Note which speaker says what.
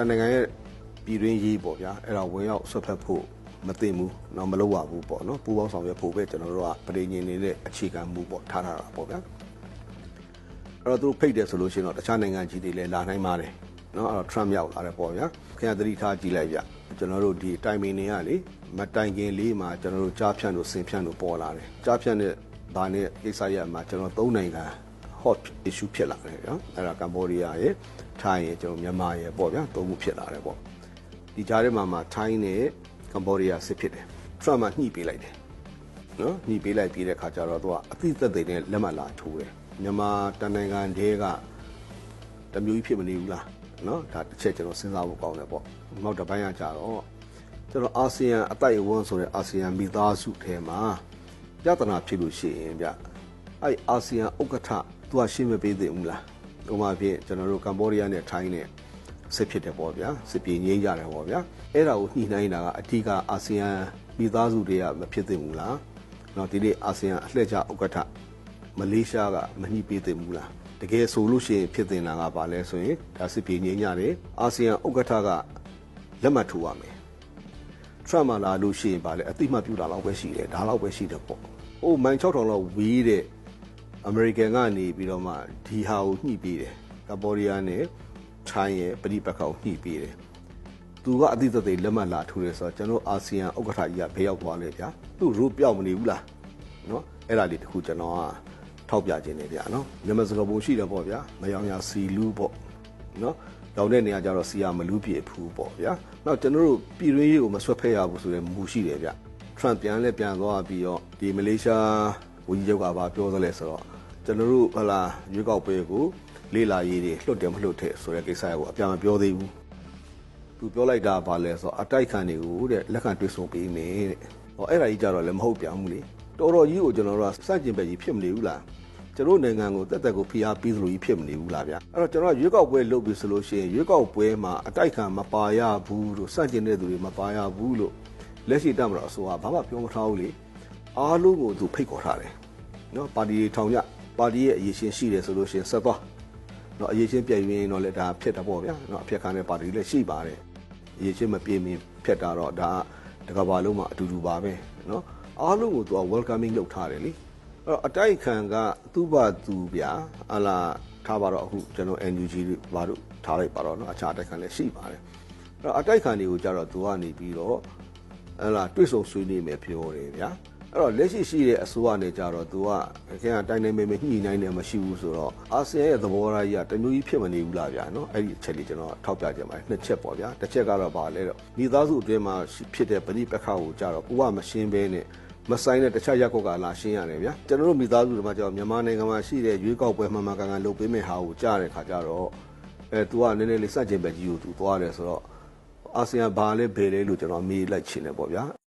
Speaker 1: တနိုင်ငံရဲ့ပြည်တွင်းရေးပေါ့ဗျာအဲ့ဒါဝင်ရောက်ဆွတ်ဖက်ဖို့မသိဘူးเนาะမလုပ်ရဘူးပေါ့နော်ပူပေါင်းဆောင်ရွက်ဖို့ပဲကျွန်တော်တို့ကပြည်ငင်နေတဲ့အခြေခံမှုပေါ့ထားထားတာပေါ့ဗျာအဲ့တော့သူဖိတ်တယ်ဆိုလို့ရှိရင်တော့တခြားနိုင်ငံကြီးတွေလည်းလာနိုင်ပါတယ်เนาะအဲ့တော့ Trump ရောက်လာတယ်ပေါ့ဗျာခင်ဗျာသတိထားကြည့်လိုက်ဗျကျွန်တော်တို့ဒီတိုင်မင်တွေကလေမတိုင်ခင်လေးမှာကျွန်တော်တို့ကြားဖြန့်တို့ဆင်ဖြန့်တို့ပေါ်လာတယ်ကြားဖြန့်တဲ့ဒါနဲ့ကိစ္စရပ်မှာကျွန်တော်သုံးနိုင်ငံ hot issue ဖြစ်လာတယ်နော်အဲ့ဒါကမ္ဘောဒီးယားရဲ့ထိုင်းရဲ့ကျွန်တော်မြန်မာရဲ့ပေါ့ဗျာသုံးခုဖြစ်လာတယ်ပေါ့ဒီကြားထဲမှာမှာထိုင်းနဲ့ကမ္ဘောဒီးယားစစ်ဖြစ်တယ်ထရမ့်ကညှိပေးလိုက်တယ်နော်ညှိပေးလိုက်ပြီးတဲ့ခါကျတော့သူကအသိသက်သေနဲ့လက်မှတ်လာထိုးတယ်မြန်မာတန်နိုင်ငံတည်းကတမျိုးကြီးဖြစ်မနေဘူးလားနော်ဒါတစ်ချက်ကျွန်တော်စဉ်းစားဖို့ကောင်းတယ်ပေါ့နောက်တစ်ပိုင်းကကြတော့ကျွန်တော်အာဆီယံအတိုက်အဝန်းဆိုတဲ့အာဆီယံမိသားစုထဲမှာပြဿနာဖြစ်လို့ရှိရင်ဗျအဲ့အာဆီယံဥက္ကဋ္ဌ သူကရှင်းမပေးသေးဘူးလားဥပမာဖြင့်ကျွန်တော်တို့ကမ္ဘောဒီးယားနဲ့ထိုင်းနဲ့စစ်ဖြစ်တယ်ပေါ့ဗျာစစ်ပြေငြိမ်းကြတယ်ပေါ့ဗျာအဲ့ဒါကိုညှိနှိုင်းတာကအထူးကအာဆီယံမိသားစုတွေကမဖြစ်သင့်ဘူးလားနော်ဒီနေ့အာဆီယံအလှည့်ကျဥက္ကဋ္ဌမလေးရှားကမညှိပေးသင့်ဘူးလားတကယ်ဆိုလို့ရှိရင်ဖြစ်တင်တာကဘာလဲဆိုရင်ဒါစစ်ပြေငြိမ်းကြတယ်အာဆီယံဥက္ကဋ္ဌကလက်မှတ်ထိုးရမယ်ထရမ့်မှာလာလို့ရှိရင်ဗာလေအတိမတ်ပြူတာလောက်ပဲရှိတယ်ဒါလောက်ပဲရှိတယ်ပေါ့။အိုးမိုင်6000လောက်ဝေးတဲ့ အမေရိကန်ကနေပြီးတော့မှဒီဟာကိုညှိပေးတယ်။ကမ္ဘောဒီးယားနဲ့ထိုင်းရဲ့ပြည်ပခါကိုညှိပေးတယ်။သူကအတိတ်သက်လက်မှတ်လာထိုးတယ်ဆိုတော့ကျွန်တော်အာဆီယံဥက္ကဋ္ဌကြီးကဘယ်ရောက်သွားလဲဗျာ။သူ့ရိုးပြောက်မနေဘူးလား။နော်အဲ့ဒါလေးတခုကျွန်တော်ကထောက်ပြခြင်းနေဗျာနော်။မြန်မာစကားပုံရှိတယ်ပေါ့ဗျာ။မယောင်ရစီလူးပေါ့နော်။တောင်းတဲ့နေရာကျတော့စီယာမလူးပြေဖူးပေါ့ဗျာ။နောက်ကျွန်တော်တို့ပြည်ရင်းရေးကိုမဆွတ်ဖက်ရဘူးဆိုတဲ့မူရှိတယ်ဗျ။ Trump ပြန်လဲပြန်သွားပြီးတော့ဒီမလေးရှား ဝန်ကြီးချုပ်ကပါပြောသလဲဆိုတော့ကျွန်တော်တို့ဟလာရွေးကောက်ပွဲကိုလေးလာရေးတွေလွတ်တယ်မလွတ်တဲ့ဆိုတဲ့ကိစ္စကိုအပြန်မပြောသေးဘူး။သူပြောလိုက်တာပါလဲဆိုတော့အတိုက်ခံတွေကိုတဲ့လက်ခံတွေ့ဆုံပေးမယ်တဲ့။ဟောအဲ့ဒါကြီးကြတော့လည်းမဟုတ်ပြန်ဘူးလေ။တော်တော်ကြီးကိုကျွန်တော်တို့ကစန့်ကျင်ဘက်ကြီးဖြစ်မနေဘူးလား။ကျွန်တော်နိုင်ငံကိုတက်တက်ကိုဖိအားပေးသလိုကြီးဖြစ်မနေဘူးလားဗျအဲ့တော့ကျွန်တော်ကရွေးကောက်ပွဲလုပ်ပြီဆိုလို့ရှိရင်ရွေးကောက်ပွဲမှာအတိုက်ခံမပါရဘူးလို့စန့်ကျင်တဲ့သူတွေမပါရဘူးလို့လက်ရှိတက်မတော်အစိုးရဘာမှပြောမထားဘူးလေ အားလုံးကိုသူဖိတ်ခေါ်ထားတယ်နော်ပါတီထောင်ကြပါတီရဲ့အရေးရှင်ရှိတယ်ဆိုလို့ရှိရင်ဆက်သွားနော်အရေးချင်းပြည့်ရင်တော့လည်းဒါဖြစ်တာပေါ့ဗျာနော်အဖြစ်ခံတဲ့ပါတီလည်းရှိပါတယ်အရေးချင်းမပြေမီဖြစ်တာတော့ဒါတကဘာလုံးမှာအတူတူပါပဲနော်အားလုံးကိုသူက welcoming လုပ်ထားတယ်လीအဲ့တော့အတိုက်ခံကသူ့ဘာသူဗျာအလားထားပါတော့အခုကျွန်တော် NUG ဘာတို့ထားလိုက်ပါတော့နော်အခြားအတိုက်ခံလည်းရှိပါတယ်အဲ့တော့အတိုက်ခံတွေကိုကြတော့သူကနေပြီးတော့အလားတွေ့ဆုံဆွေးနွေးမယ်ပြောတယ်ဗျာ အဲ့တော့လက်ရှိရှိတဲ့အစိုးရနဲ့ကြတော့သူကခင်ဗျာတိုင်းနေမေမေညှိနှိုင်းနေမရှိဘူးဆိုတော့အာဆီယံရဲ့သဘောထားကြီးကတမျိုးကြီးဖြစ်မနေဘူးလားဗျာနော်အဲ့ဒီအချက်လေးကျွန်တော်ထောက်ပြကြပါတယ်နှစ်ချက်ပေါ့ဗျာတစ်ချက်ကတော့ဗာလဲတော့မိသားစုအတွင်းမှာဖြစ်တဲ့ပဋိပက္ခကိုကြတော့ကိုကမရှင်းဘဲနဲ့မဆိုင်တဲ့တခြားရက်ကွက်ကလာရှင်းရတယ်ဗျာကျွန်တော်တို့မိသားစုတွေမှာကျတော့မြန်မာနိုင်ငံမှာရှိတဲ့ရွေးကောက်ပွဲမှန်မှန်ကန်ကန်လုပ်ပေးမယ့်ဟာကိုကြားတဲ့ခါကျတော့အဲ तू ကနည်းနည်းလေးစကြင်ပဲကြီးကို तू သွားတယ်ဆိုတော့အာဆီယံဘာလဲဘယ်လဲလို့ကျွန်တော်မေးလိုက်ချင်တယ်ပေါ့ဗျာ